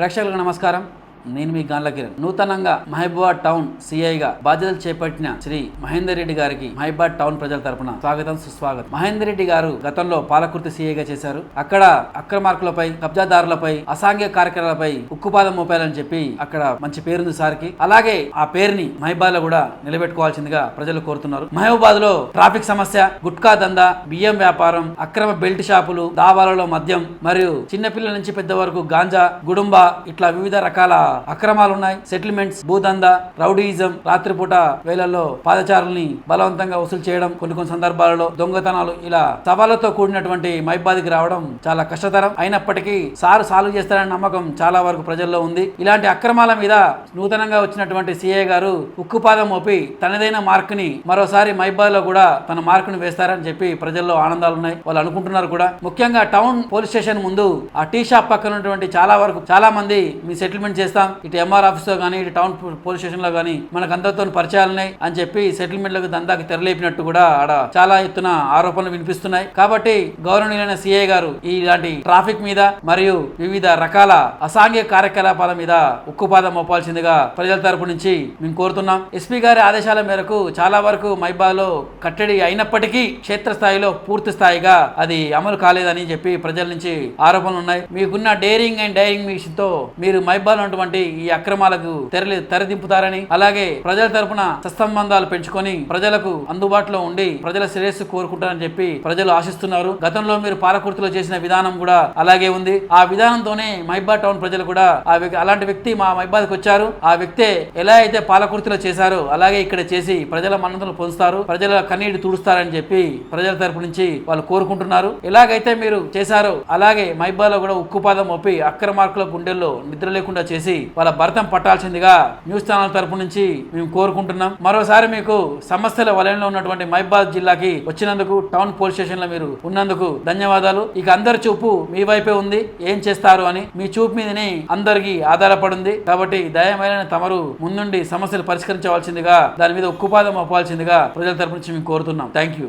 ప్రేక్షకులకు నమస్కారం. నేను మీ గాన్ల కిరణ్. నూతనంగా మహబూబాద్ టౌన్ సిఐగా బాధ్యతలు చేపట్టిన శ్రీ మహేందర్ రెడ్డి గారికి మహబూబాద్ టౌన్ ప్రజల తరపున స్వాగతం సుస్వాగతం. మహేందర్ రెడ్డి గారు గతంలో పాలకుర్తి సిఐగా చేశారు. అక్కడ అక్రమార్కులపై కబ్జాదారులపై అసాంఘ్య కార్యక్రమాలపై ఉక్కుపాదం మోపాలని చెప్పి అక్కడ మంచి పేరుంది సార్కి. అలాగే ఆ పేరుని మహబాద్లో కూడా నిలబెట్టుకోవాల్సిందిగా ప్రజలు కోరుతున్నారు. మహబూబాద్లో ట్రాఫిక్ సమస్య గుట్కా దందా బియ్యం వ్యాపారం అక్రమ బెల్ట్ షాపులు దాబాలలో మద్యం మరియు చిన్నపిల్లల నుంచి పెద్ద వరకు గాంజా గుడుంబ ఇట్లా వివిధ రకాల అక్రమాలు ఉన్నాయి సెటిల్మెంట్స్ భూదందా రౌడీయిజం రాత్రిపూట వేళల్లో పాదచారుల్ని బలవంతంగా వసూలు చేయడం కొన్ని కొన్ని సందర్భాలలో దొంగతనాలు ఇలా సవాళ్ళతో కూడినటువంటి మైబాదికి రావడం చాలా కష్టతరం. అయినప్పటికీ సారు సాల్వ్ చేస్తారనే నమ్మకం చాలా వరకు ప్రజల్లో ఉంది. ఇలాంటి అక్రమాల మీద నూతనంగా వచ్చినటువంటి సిఐ గారు ఉక్కుపాదం మోపి తనదైన మార్కుని మరోసారి మైబాద్లో కూడా తన మార్కుని వేస్తారని చెప్పి ప్రజల్లో ఆనందాలు ఉన్నాయి వాళ్ళు అనుకుంటున్నారు కూడా. ముఖ్యంగా టౌన్ పోలీస్ స్టేషన్ ముందు ఆ టీ షాప్ పక్కన ఉన్నటువంటి చాలా వరకు చాలా మంది మీ సెటిల్మెంట్ చేస్తారు చేస్తాం ఇటు ఎంఆర్ ఆఫీస్లో కానీ ఇటు టౌన్ పోలీస్ స్టేషన్లో కానీ మనకు అందరితో పరిచయాలు ఉన్నాయి అని చెప్పి సెటిల్మెంట్లకు దందాకి తెరలేపినట్టు కూడా ఆడ చాలా ఎత్తున ఆరోపణలు వినిపిస్తున్నాయి. కాబట్టి గౌరవనీయులైన సిఐ గారు ఇలాంటి ట్రాఫిక్ మీద మరియు వివిధ రకాల అసాంఘిక కార్యకలాపాల మీద ఉక్కుపాదం మోపాల్సిందిగా ప్రజల తరపు నుంచి మేము కోరుతున్నాం. ఎస్పీ గారి ఆదేశాల మేరకు చాలా వరకు మైబాలో కట్టడి అయినప్పటికీ క్షేత్రస్థాయిలో పూర్తి స్థాయిగా అది అమలు కాలేదని చెప్పి ప్రజల నుంచి ఆరోపణలు ఉన్నాయి మీకున్న డేరింగ్ అండ్ డైరింగ్ మిషన్తో మీరు మైబాల్ ఉన్నటువంటి ఈ అక్రమాలకు తెరలి తెరదింపుతారని అలాగే ప్రజల తరపున సత్సంబంధాలు పెంచుకొని ప్రజలకు అందుబాటులో ఉండి ప్రజల శ్రేయస్సు కోరుకుంటారని చెప్పి ప్రజలు ఆశిస్తున్నారు. గతంలో మీరు పాలకుర్తిలో చేసిన విధానం కూడా అలాగే ఉంది. ఆ విధానంతోనే మైబా టౌన్ ప్రజలు కూడా ఆ వ్యక్తి అలాంటి వ్యక్తి మా మైబాద్కి వచ్చారు. ఆ వ్యక్తే ఎలా అయితే పాలకుర్తిలో చేశారో అలాగే ఇక్కడ చేసి ప్రజల మన్నతలు పొందుతారు. ప్రజల కన్నీటి తుడుస్తారని చెప్పి ప్రజల తరపు నుంచి వాళ్ళు కోరుకుంటున్నారు. ఎలాగైతే మీరు చేశారో అలాగే మైబాలో కూడా ఉక్కుపాదం ఒప్పి అక్రమార్కుల గుండెల్లో నిద్ర లేకుండా చేసి వాళ్ళ భర్తం పట్టాల్సిందిగా న్యూస్ ఛానల్ తరపు నుంచి మేము కోరుకుంటున్నాం. మరోసారి మీకు సమస్యల వలయంలో ఉన్నటువంటి మైబాద్ జిల్లాకి వచ్చినందుకు టౌన్ పోలీస్ స్టేషన్లో మీరు ఉన్నందుకు ధన్యవాదాలు. ఇక అందరి చూపు మీ వైపే ఉంది. ఏం చేస్తారు అని మీ చూపు మీదనే అందరికీ ఆధారపడింది. కాబట్టి దయమైన తమరు ముందుండి సమస్యలు పరిష్కరించవలసిందిగా దాని మీద ఉక్కుపాదం అవ్వాల్సిందిగా ప్రజల తరపు నుంచి మేము కోరుతున్నాం. Thank you